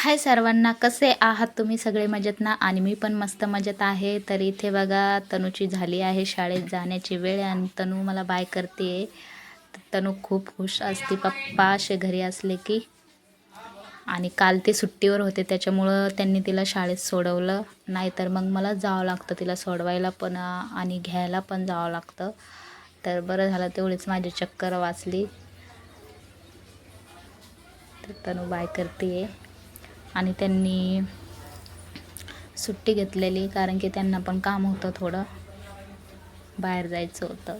हाय सर्वांना कसे आहात तुम्ही सगळे मजेत ना आणि मी पण मस्त मजेत आहे. तर इथे बघा तनूची झाली आहे शाळेत जाण्याची वेळ आणि तनू मला बाय करते. तनू खूप खुश असते. पप्पा असे घरी असले की. आणि काल ते सुट्टीवर होते त्याच्यामुळं त्यांनी तिला शाळेत सोडवलं. नाहीतर मग मला जावं लागतं तिला सोडवायला पण आणि घ्यायला पण जावं लागतं. तर बरं झालं तेवढीच माझी चक्कर वाचली. तर तनू बाय करते आणि त्यांनी सुट्टी घेतलेली कारण की त्यांना पण काम होतं थोडं. बाहेर जायचं होतं.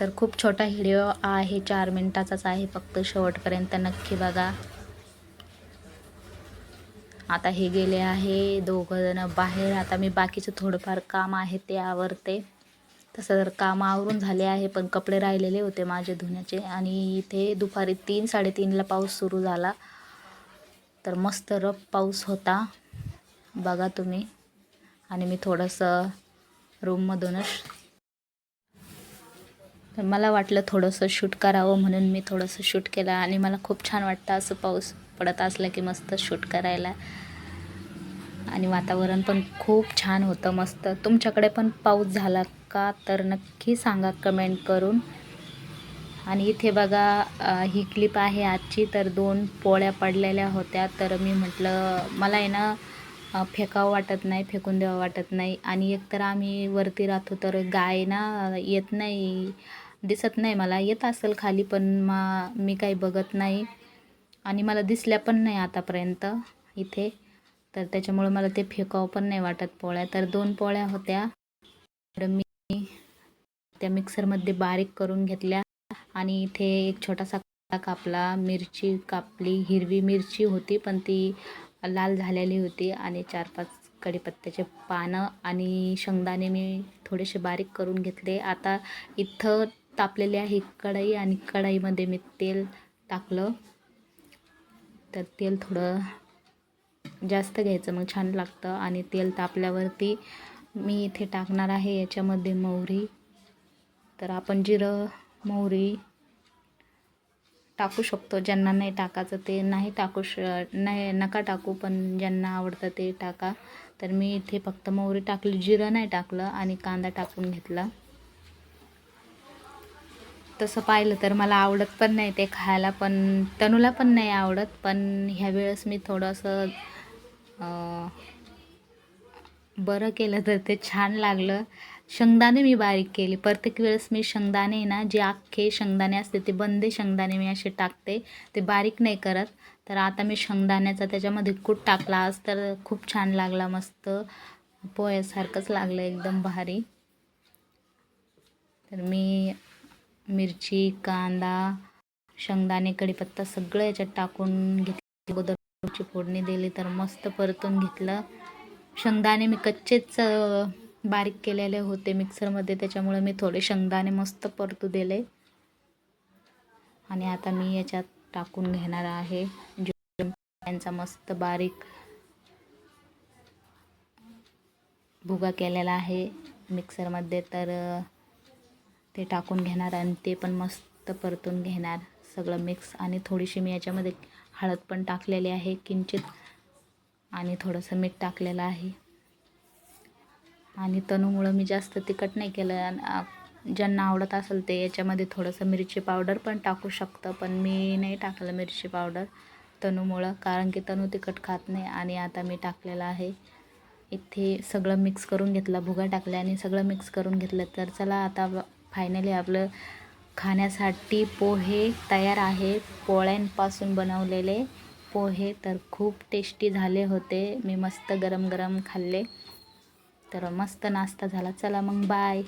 तर खूप छोटा व्हिडिओ आहे चार मिनटाचाच आहे फक्त शेवटपर्यंत. नक्की बघा. आता हे गेले आहे दोघं जण बाहेर. आता मी बाकीचं थोडंफार काम आहे ते. आवरते तसं तर काम आवरून झाले आहे पण कपडे राहिलेले होते माझे धुण्याचे. आणि इथे दुपारी तीन साडेतीनला पाऊस सुरू झाला. तर मस्त रफ पाऊस होता. बघा तुम्ही. आणि मी थोडंसं रूममधूनच तर मला वाटलं थोडंसं शूट करावं म्हणून मी थोडंसं शूट केलं. आणि मला खूप छान वाटतं असं पाऊस पडत असलं की मस्त शूट करायला. आणि वातावरण पण खूप छान होतं मस्त. तुमच्याकडे पण पाऊस झाला का तर नक्की सांगा कमेंट करून. आणि इथे बघा ही क्लिप आहे आजची. तर दोन पोळ्या पडलेल्या होत्या. तर मी म्हटलं मला आहे ना फेकावं वाटत नाही फेकून द्यावं वाटत नाही. आणि एकतर आम्ही वरती राहतो तर गाय ना येत नाही दिसत नाही मला. येत असेल खाली पण मा मी काही बघत नाही. आणि मला दिसल्या पण नाही आतापर्यंत इथे. तर त्याच्यामुळं मला ते फेकावं पण नाही वाटत पोळ्या. तर दोन पोळ्या होत्या. तर मी त्या मिक्सरमध्ये बारीक करून घेतल्या आणि इथे एक छोटासा कापला. मिरची कापली. हिरवी मिरची होती पण ती लाल झालेली होती आणि चार पाच कढीपत्त्याचे पानं आणि शेंगदाणे मी थोडेसे बारीक करून घेतले. आता इथं तापलेली आहे कढई आणि कढईमध्ये मी तेल टाकलं. तर तेल थोडं जास्त घ्यायचं मग छान लागतं आणि तेल तापल्यावरती मी इथे टाकणार आहे याच्यामध्ये मोहरी तर आपण जिरं मोहरी टाकू शकतो. ज्यांना नाही टाकायचं ते नाही टाकू श नाही नका टाकू पण ज्यांना आवडतं ते टाका. तर मी इथे फक्त मोहरी टाकली जिरं नाही टाकलं आणि कांदा टाकून घेतला. तसं पाहिलं तर मला आवडत पण नाही ते खायला पण तनूला पण नाही आवडत. पण ह्या वेळेस मी थोडंसं बरं केलं तर ते छान लागलं. शेंगदाणे मी बारीक केले. प्रत्येक वेळेस मी शेंगदाणे ना जे अख्खे शेंगदाणे असते ते बंदे शेंगदाणे मी असे टाकते. ते बारीक नाही करत. तर आता मी शेंगदाण्याचा त्याच्यामध्ये कूट टाकला. आज तर खूप छान लागला मस्त. पोह्यासारखंच लागलं एकदम भारी. तर मी मिरची कांदा शेंगदाणे कढीपत्ता सगळं याच्यात टाकून घेतलं. अगोदरची फोडणी दिली तर मस्त परतून घेतलं. शेंगदाणे मी कच्चेच बारीक केलेले होते मिक्सरमध्ये त्याच्यामुळे मी थोडे शेंगदाणे मस्त परतू दिले. आणि आता मी याच्यात टाकून घेणार आहे. यांचा मस्त बारीक भुगा केलेला आहे मिक्सरमध्ये तर ते टाकून घेणार आणि ते पण मस्त परतून घेणार सगळं मिक्स. आणि थोडीशी मी याच्यामध्ये हळद पण टाकलेली आहे किंचित आणि थोडंसं मीठ टाकलेलं आहे. आणि तणूमुळं मी जास्त तिखट नाही केलं. ज्यांना आवडत असेल ते याच्यामध्ये थोडंसं मिरची पावडर पण टाकू शकतं पण मी नाही टाकलं मिरची पावडर तणूमुळं कारण की तणू तिखट खात नाही. आणि आता मी टाकलेलं आहे. इथे सगळं मिक्स करून घेतलं भुगा टाकल्या आणि सगळं मिक्स करून घेतलं. तर चला आता फायनली आपलं खाण्यासाठी पोहे तयार आहे पोळ्यांपासून बनवलेले. पोहे तर खूप टेस्टी झाले होते. मी मस्त गरम गरम खाल्ले. तर मस्त नाश्ता झाला. चला मग बाय